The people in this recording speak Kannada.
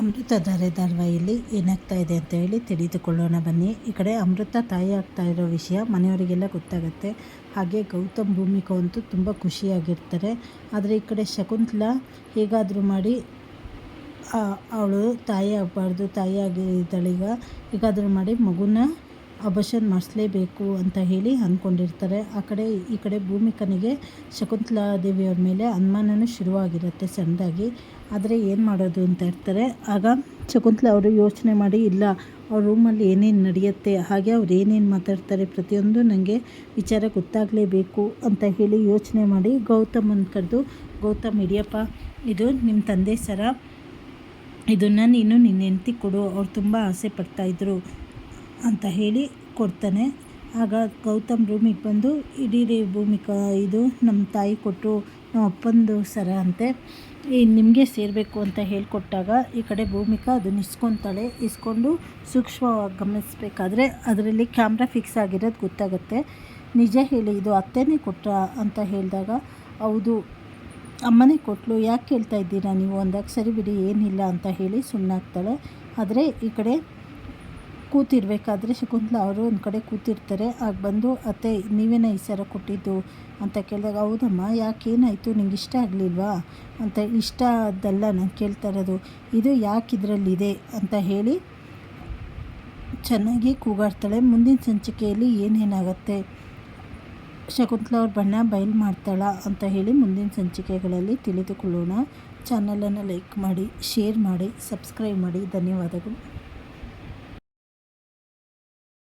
ಅಮೃತಧಾರೆ ಧಾರಾವಾಹಿಯಲ್ಲಿ ಏನಾಗ್ತಾ ಇದೆ ಅಂತ ಹೇಳಿ ತಿಳಿದುಕೊಳ್ಳೋಣ ಬನ್ನಿ. ಈ ಕಡೆ ಅಮೃತ ತಾಯಿ ಆಗ್ತಾ ಇರೋ ವಿಷಯ ಮನೆಯವರಿಗೆಲ್ಲ ಗೊತ್ತಾಗುತ್ತೆ. ಹಾಗೆ ಗೌತಮ್ ಭೂಮಿಕಾ ಅಂತೂ ತುಂಬ ಖುಷಿಯಾಗಿರ್ತಾರೆ. ಆದರೆ ಈ ಕಡೆ ಶಕುಂತಲಾ ಹೇಗಾದರೂ ಮಾಡಿ ಅವಳು ತಾಯಿ ಆಗಬಾರ್ದು, ತಾಯಿ ಆಗಿದ್ದಾಳೀಗ, ಹೇಗಾದರೂ ಮಾಡಿ ಮಗುನ ಅಬರ್ಷನ್ ಮಾಡಿಸ್ಲೇಬೇಕು ಅಂತ ಹೇಳಿ ಅಂದ್ಕೊಂಡಿರ್ತಾರೆ. ಆ ಕಡೆ, ಈ ಕಡೆ ಭೂಮಿಕನಿಗೆ ಶಕುಂತಲಾ ದೇವಿಯವ್ರ ಮೇಲೆ ಅನುಮಾನನೂ ಶುರುವಾಗಿರುತ್ತೆ ಸಣ್ಣದಾಗಿ. ಆದರೆ ಏನು ಮಾಡೋದು ಅಂತ ಇರ್ತಾರೆ ಆಗ ಶಕುಂತಲಾ ಅವರು ಯೋಚನೆ ಮಾಡಿ, ಇಲ್ಲ, ಅವ್ರ ರೂಮಲ್ಲಿ ಏನೇನು ನಡೆಯುತ್ತೆ, ಹಾಗೆ ಅವ್ರು ಏನೇನು ಮಾತಾಡ್ತಾರೆ ಪ್ರತಿಯೊಂದು ನನಗೆ ವಿಚಾರ ಗೊತ್ತಾಗಲೇಬೇಕು ಅಂತ ಹೇಳಿ ಯೋಚನೆ ಮಾಡಿ ಗೌತಮನ ಕರೆದು, ಗೌತಮ್, ಇಡಿಯಪ್ಪ, ಇದು ನಿಮ್ಮ ತಂದೆ ಸರ, ಇದನ್ನು ನೀನು ನಿನ್ನ ಹೆಂಡತಿ ಕೊಡು, ಅವ್ರು ತುಂಬ ಆಸೆ ಪಡ್ತಾಯಿದ್ರು ಅಂತ ಹೇಳಿ ಕೊಡ್ತಾನೆ. ಆಗ ಗೌತಮ್ ರೂಮಿಗೆ ಬಂದು, ಇಡೀ ಭೂಮಿಕಾ, ಇದು ನಮ್ಮ ತಾಯಿ ಕೊಟ್ಟು ನಮ್ಮ ಅಪ್ಪಂದು ಸರ ಅಂತೆ. ಈ ನಿಮಗೆ ಸೇರಬೇಕು ಅಂತ ಹೇಳಿಕೊಟ್ಟಾಗ ಈ ಕಡೆ ಭೂಮಿಕಾ ಅದನ್ನ ಇಸ್ಕೊತಾಳೆ. ಇಸ್ಕೊಂಡು ಸೂಕ್ಷ್ಮವಾಗಿ ಗಮನಿಸ್ಬೇಕಾದ್ರೆ ಅದರಲ್ಲಿ ಕ್ಯಾಮ್ರಾ ಫಿಕ್ಸ್ ಆಗಿರೋದು ಗೊತ್ತಾಗುತ್ತೆ. ನಿಜ ಹೇಳಿ, ಇದು ಅತ್ತೆನೇ ಕೊಟ್ಟ ಅಂತ ಹೇಳಿದಾಗ, ಹೌದು, ಅಮ್ಮನೇ ಕೊಟ್ಟಲು ಯಾಕೆ ಕೇಳ್ತಾ ಇದ್ದೀರಾ ನೀವು? ಅಂದಾಗ, ಸರಿ ಬಿಡಿ, ಏನಿಲ್ಲ ಅಂತ ಹೇಳಿ ಸುಮ್ಮನಾಗ್ತಾಳೆ ಆದರೆ ಈ ಕಡೆ ಕೂತಿರ್ಬೇಕಾದ್ರೆ ಶಕುಂತಲ ಅವರು ಒಂದು ಕಡೆ ಕೂತಿರ್ತಾರೆ. ಆಗ ಬಂದು, ಅತ್ತೆ, ನೀವೇನ ಈ ಸರ ಕೊಟ್ಟಿದ್ದು? ಅಂತ ಕೇಳಿದಾಗ, ಹೌದಮ್ಮ, ಯಾಕೇನಾಯಿತು? ನಿಂಗೆ ಇಷ್ಟ ಆಗಲಿಲ್ವಾ? ಅಂತ, ಇಷ್ಟ ಅದಲ್ಲ ನಾನು ಕೇಳ್ತಾ ಇರೋದು. ಇದು ಯಾಕೆ ಇದರಲ್ಲಿದೆ ಅಂತ ಹೇಳಿ ಚೆನ್ನಾಗಿ ಕೂಗಾಡ್ತಾಳೆ. ಮುಂದಿನ ಸಂಚಿಕೆಯಲ್ಲಿ ಏನೇನಾಗುತ್ತೆ? ಶಕುಂತಲ ಅವ್ರ ಬಣ್ಣ ಬಯಲು ಮಾಡ್ತಾಳ ಅಂತ ಹೇಳಿ ಮುಂದಿನ ಸಂಚಿಕೆಗಳಲ್ಲಿ ತಿಳಿದುಕೊಳ್ಳೋಣ. ಚಾನಲನ್ನು ಲೈಕ್ ಮಾಡಿ, ಶೇರ್ ಮಾಡಿ, ಸಬ್ಸ್ಕ್ರೈಬ್ ಮಾಡಿ. ಧನ್ಯವಾದಗಳು.